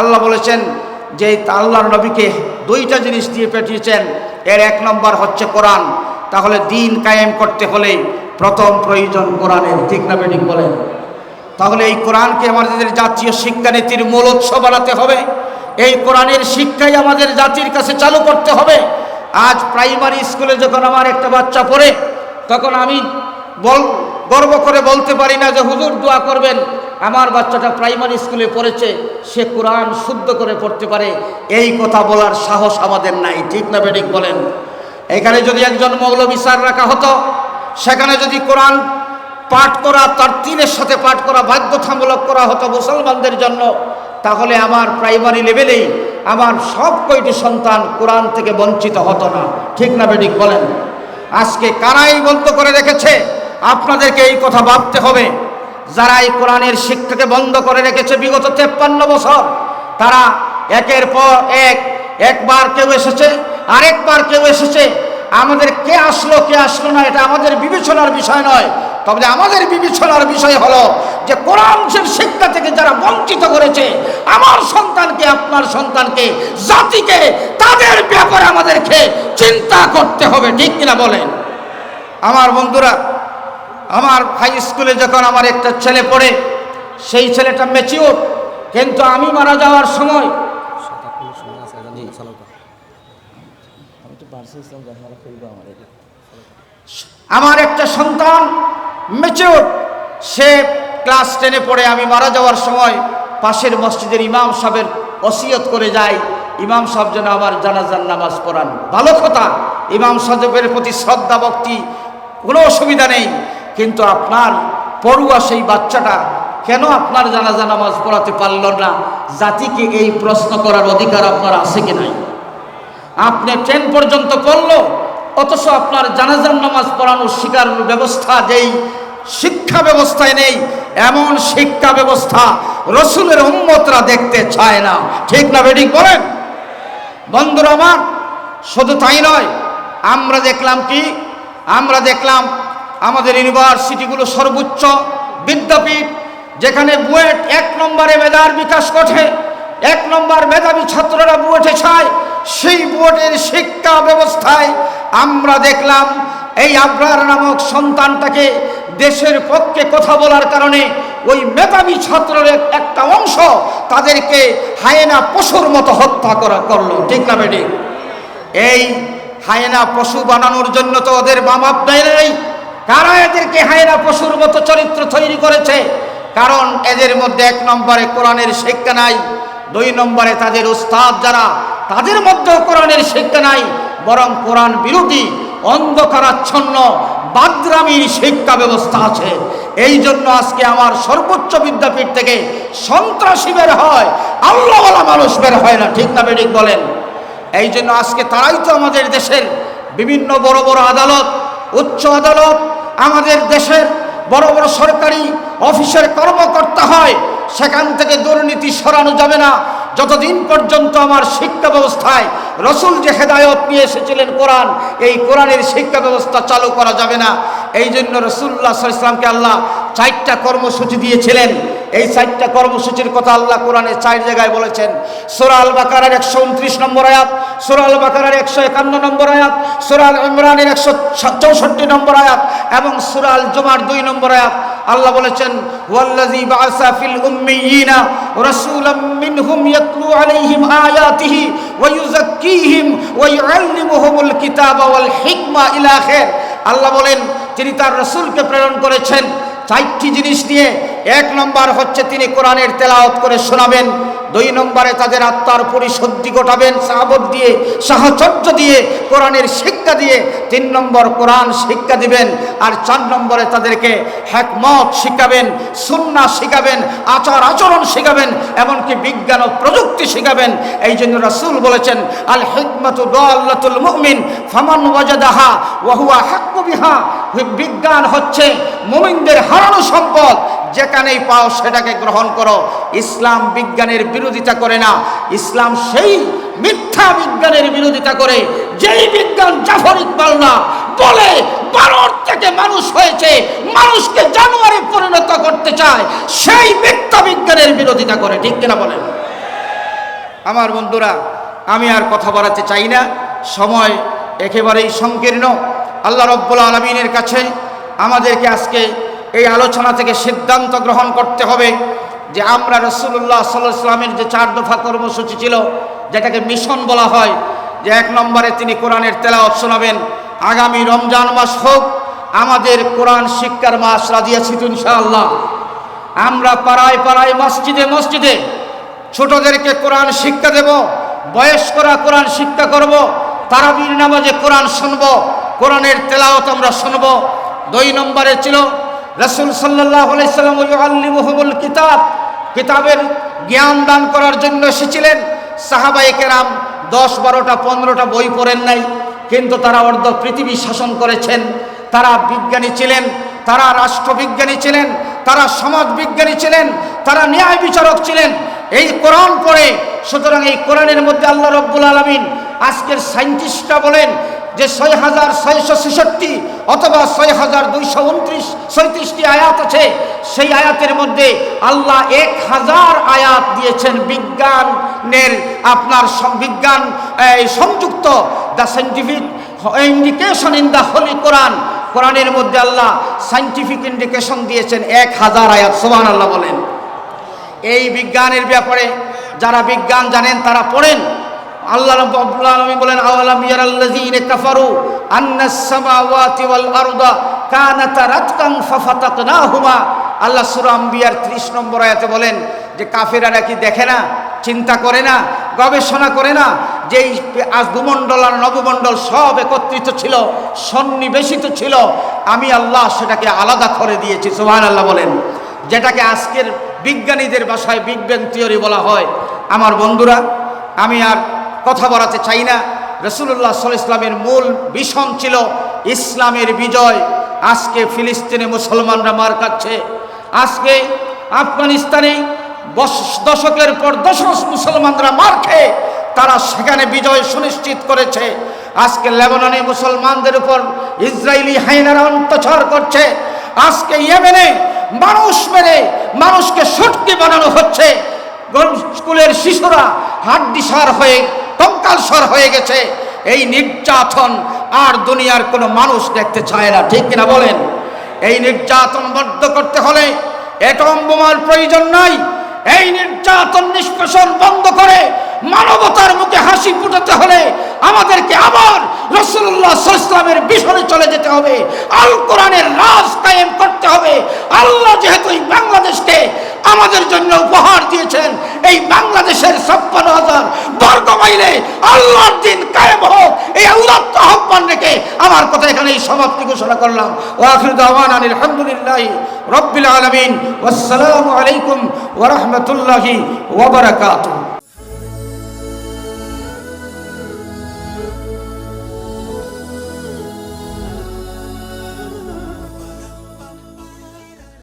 আল্লাহ বলেছেন যে আল্লাহর নবীকে দুইটা জিনিস দিয়ে পাঠিয়েছেন। এর এক নম্বর হচ্ছে কোরআন। তাহলে দিন কায়েম করতে হলে প্রথম প্রয়োজন কোরআনের, ঠিক না বেডিং বলেন? তাহলে এই কোরআনকে আমাদের জাতীয় শিক্ষানীতির মূল উৎস বানাতে হবে। এই কোরআনের শিক্ষাই আমাদের জাতির কাছে চালু করতে হবে। আজ প্রাইমারি স্কুলে যখন আমার একটা বাচ্চা পড়ে, তখন আমি বল গর্ব করে বলতে পারি না যে, হুজুর, দোয়া করবেন। আমার বাচ্চাটা প্রাইমারি স্কুলে পড়েছে, সে কোরআন শুদ্ধ করে পড়তে পারে। এই কথা বলার সাহস আমাদের নাই, ঠিক না বেডিক বলেন? এখানে যদি একজন মৌলবী স্যার রাখা হতো, সেখানে যদি কোরআন পাঠ করা, তার তিনের সাথে পাঠ করা, বাধ্যতামূলক করা হতো মুসলমানদের জন্য, তাহলে আমার প্রাইমারি লেভেলেই আমার সব কয়টি সন্তান কোরআন থেকে বঞ্চিত হতো না, ঠিক না বেডিক বলেন? আজকে কারাই বন্ধ করে রেখেছে, আপনাদেরকে এই কথা ভাবতে হবে। যারা এই কোরআনের শিক্ষাকে বন্ধ করে রেখেছে বিগত তেপ্পান্ন বছর, তারা একের পর এক, একবার কেউ এসেছে, আরেকবার কেউ এসেছে। আমাদের কে আসলো কে আসলো না, এটা আমাদের বিবেচনার বিষয় নয়। তবে আমাদের বিবেচনার বিষয় হলো যে কোরআনের শিক্ষা থেকে যারা বঞ্চিত করেছে, আমার সন্তানকে, আপনার সন্তানকে, জাতিকে, তাদের ব্যাপারে আমাদেরকে চিন্তা করতে হবে, ঠিক কিনা বলেন? আমার বন্ধুরা আমার হাই স্কুলে যখন আমার একটা ছেলে পড়ে, সেই ছেলেটা ম্যাচিওর কিন্তু আমি মারা যাওয়ার সময় আমার একটা সন্তান ম্যাচিওর সে ক্লাস টেনে পড়ে, আমি মারা যাওয়ার সময় পাশের মসজিদের ইমাম সাহেবের ওসিয়ত করে যায় ইমাম সাহেব যেন আমার জানাজার নামাজ পড়ান। ভালো কথা, ইমাম সাহেবের প্রতি শ্রদ্ধা, ভক্তি, কোনো অসুবিধা নেই। কিন্তু আপনার পড়ুয়া সেই বাচ্চাটা কেন আপনার জানাজা নামাজ পড়াতে পারল না? জাতিকে এই প্রশ্ন করার অধিকার আপনার আছে কি নাই? আপনি ট্রেন পর্যন্ত পড়ল অথচ আপনার জানাজার নামাজ পড়ানোর শিকার ব্যবস্থা যেই শিক্ষা ব্যবস্থায় নেই, এমন শিক্ষা ব্যবস্থা রসুলের উম্মতরা দেখতে চায় না। ঠিক না বেডিক বলেন? বন্ধুরা আমার, শুধু তাই নয়, আমরা দেখলাম কি? আমরা দেখলাম আমাদের ইউনিভার্সিটিগুলো সর্বোচ্চ বিদ্যাপীঠ, যেখানে বুয়েট এক নম্বরে মেধার বিকাশ ঘটে, এক নম্বর মেধাবী ছাত্ররা বুয়েটে চায় সেই বুয়েটের শিক্ষা ব্যবস্থায় আমরা দেখলাম এই আবরার নামক সন্তানটাকে দেশের পক্ষে কথা বলার কারণে ওই মেধাবী ছাত্রের একটা অংশ তাদেরকে হায়েনা পশুর মতো হত্যা করা করল, ঠিক না এই হায়েনা পশু বানানোর জন্য তো ওদের বামাপ দেয় নেই কারা এদেরকে হায়েনা পশুর মতো চরিত্র তৈরি করেছে? কারণ এদের মধ্যে এক নম্বরে কোরআনের শিক্ষা নাই, দুই নম্বরে তাদের উস্তাদ যারা, তাদের মধ্যেও কোরআনের শিক্ষা নাই, বরং কোরআন বিরোধী, অন্ধকারাচ্ছন্ন, বাদ্রামীর শিক্ষা ব্যবস্থা আছে। এই জন্য আজকে আমার সর্বোচ্চ বিদ্যাপীঠ থেকে সন্ত্রাসী বের হয়, আল্লাহওয়ালা মানুষ বের হয় না, ঠিক না বেডিক বলেন? এই জন্য আজকে তারাই তো আমাদের দেশের বিভিন্ন বড় বড় আদালত, উচ্চ আদালত আমাদের দেশের বড় বড় সরকারি অফিসের কর্মকর্তা হয় সেখান থেকে দুর্নীতি সরানো যাবে না। যতদিন পর্যন্ত আমার শিক্ষা ব্যবস্থায় রসুল যে হেদায়ত নিয়ে এসেছিলেন কোরআন, এই কোরআনের শিক্ষা ব্যবস্থা চালু করা যাবে না। এই জন্য রসুল্লাহ ইসলামকে আল্লাহ চারটা কর্মসূচি দিয়েছিলেন। এই চারটা কর্মসূচির কথা আল্লাহ কোরআনের চার জায়গায় বলেছেন। সোরাল বাকারের একশো উনত্রিশ নম্বর আয়াত সোরাল বাকারের একশো একান্ন নম্বর আয়াত সোরাল ইমরানের একশো চৌষট্টি নম্বর আয়াত এবং সুরাল জুমার দুই নম্বর আয়াত। আল্লাহ বলেছেন, ওয়াল্লাযী বাআসা ফিল উম্মিয়িনা রাসূলাম মিনহুম ইয়াতলু আলাইহিম আয়াতিহি ওয়া ইউযাক্কিহিম ওয়া ইউআল্লিমুহুমুল কিতাবা ওয়াল আল্লাহ বলেন, তিনি তার রাসূলকে প্রেরণ করেছেন। চারটি জিনিস নিয়ে, এক নম্বর হচ্ছে তিনি কোরআনের তেলাওয়াত করে শোনাবেন, দুই নম্বরে তাদের আত্মার পরিশুদ্ধি ঘটাবেন সাহাবত দিয়ে সাহচর্য দিয়ে কোরআনের দিয়ে তিন নম্বর কোরআন শিক্ষা দিবেন আর চার নম্বরে তাদেরকে হ্যাকমত শিখাবেন, সুন্না শিখাবেন, আচার আচরণ শিখাবেন, এমনকি বিজ্ঞান ও প্রযুক্তি শিখাবেন। এই জন্য রাসুল বলেছেন আল হিকমাতু মুহমিন ফামান ওয়াজাদাহা ওয়াহুয়া হাক্কু বিহা। বিজ্ঞান হচ্ছে মুমিনদের হারানো সম্পদ। যেখানেই পাও সেটাকে গ্রহণ করো। ইসলাম বিজ্ঞানের বিরোধিতা করে না। ইসলাম সেই মিথ্যা বিজ্ঞানের বিরোধিতা করে। যেই বিজ্ঞান জাফর ইকবাল না, বলে বানর থেকে মানুষ হয়েছে, মানুষকে জানোয়ারে পরিণত করতে চায়, সেই মিথ্যা বিজ্ঞানের বিরোধিতা করে। ঠিক কিনা বলেন? আমার বন্ধুরা, আমি আর কথা বাড়াতে চাই না। সময় একেবারেই সংকীর্ণ। আল্লাহ রব্বুল আলমিনের কাছে আমাদেরকে আজকে এই আলোচনা থেকে সিদ্ধান্ত গ্রহণ করতে হবে যে আমরা রসুল্লাহ সাল্লাহ ইসলামের যে চার দফা কর্মসূচি ছিল, যেটাকে মিশন বলা হয়, যে এক নম্বরে তিনি কোরআনের তেলাওয়াত শোনাবেন, আগামী রমজান মাস হোক, আমাদের কোরআন শিক্ষার মাস রাজিয়াছি ইনশাআল্লাহ। আমরা পাড়ায় পাড়ায়, মসজিদে মসজিদে ছোটদেরকে কোরআন শিক্ষা দেব, বয়স্করা কোরআন শিক্ষা করব, তারাবির নামাজে কোরআন শুনব কোরআনের তেলাওয়াত আমরা শুনব। দুই নম্বরে ছিল, রসুল সাল্লাহ আলাইসাল্লাম আল্লিমুল কিতাব। কিতাবের জ্ঞান দান করার জন্য এসেছিলেন। সাহাবাই কেরাম দশ বারোটা, পনেরোটা বই পড়েন নাই, কিন্তু তারা অর্ধ পৃথিবী শাসন করেছেন। তারা বিজ্ঞানী ছিলেন, তারা রাষ্ট্রবিজ্ঞানী ছিলেন, তারা সমাজ বিজ্ঞানী ছিলেন, তারা ন্যায় বিচারক ছিলেন। এই কোরআন পড়ে, সুতরাং এই কোরআনের মধ্যে আল্লাহ রব্বুল আলমিন আজকের সায়েন্টিস্টরা বলেন যে ছয় হাজার ছয়শো ছেষট্টি অথবা ছয় হাজার দুইশো উনত্রিশ, ছয়ত্রিশটি আয়াত আছে। সেই আয়াতের মধ্যে আল্লাহ এক হাজার আয়াত দিয়েছেন। বিজ্ঞানের আপনার বিজ্ঞান সংযুক্ত, the scientific indication in the holy Quran. কোরআনের মধ্যে আল্লাহ সাইন্টিফিক ইন্ডিকেশন দিয়েছেন এক হাজার আয়াত। সোহান আল্লাহ বলেন। এই বিজ্ঞানের ব্যাপারে যারা বিজ্ঞান জানেন, তারা পড়েন। আল্লাহ রাব্বুল আলামিন বলেন, আওয়ালাম ইয়ারাল্লাযীনা কাফারু আন্নাস সামাওয়াতি ওয়াল আরদা কানাতা রাতকান ফাফাতাকনাহুমা। আল্লাহ সূরা আম্বিয়ার 30 নম্বর আয়াতে বলেন যে কাফেরারা কি দেখে না, চিন্তা করে না, গবেষণা করে না যে এই আজ ভূমণ্ডল আর নবমণ্ডল সব একত্রিত ছিল, সন্নিবেশিত ছিল। আমি আল্লাহ সেটাকে আলাদা করে দিয়েছি, সুবহানাল্লাহ বলেন। যেটাকে আজকের বিজ্ঞানীদের ভাষায় বিগ ব্যাং থিওরি বলা হয়। আমার বন্ধুরা, আমি আর কথা বলাতে চাই না। রসুল্লাহ সাল ইসলামের মূল ভীষণ ছিল ইসলামের বিজয়। আজকে ফিলিস্তিনে মুসলমানরা মার খাচ্ছে। আজকে আফগানিস্তানে দশকের পর দশক মুসলমানরা মার খেয়ে তারা সেখানে বিজয় সুনিশ্চিত করেছে। আজকে লেবাননে মুসলমানদের উপর ইসরায়েলি হাইনারা অত্যাচার করছে। আজকে ইয়েমেনে মানুষ মেরে মানুষকে সটকি বানানো হচ্ছে। স্কুলের শিশুরা হাড্ডিসার হয়ে কঙ্কালসর হয়ে গেছে। এই নির্যাতন আর দুনিয়ার কোনো মানুষ দেখতে চায় না। ঠিক কিনা বলেন? এই নির্যাতন বদ্ধ করতে হলে এটম বোমার প্রয়োজন নাই। এই নির্যাতন নিষ্কাশন বন্ধ করে মানবতার মুখে হাসি ফুটাতে হলে আমাদেরকে আবার রসুল্লাহ ইসলামের বিষয়ে চলে যেতে হবে। আল কোরআনের রাজ কায়েম করতে হবে। আল্লাহ যেহেতু বাংলাদেশকে আমাদের জন্য উপহার দিয়েছেন এই বাংলাদেশের ছাপ্পান্ন হাজার বর্গ মাইলে আল্লাহর দিন কায়েম হোক। এই উদাত্ত আহ্বান রেখে আমার কথা এখানে এই সমাপ্তি ঘোষণা করলাম। ওয়াখির দাওয়ান আলহামদুলিল্লাহ রব্বিল আলমিন। আসসালামু আলাইকুম ওয়া রাহমাতুল্লাহি ওয়া বারাকাতুহু।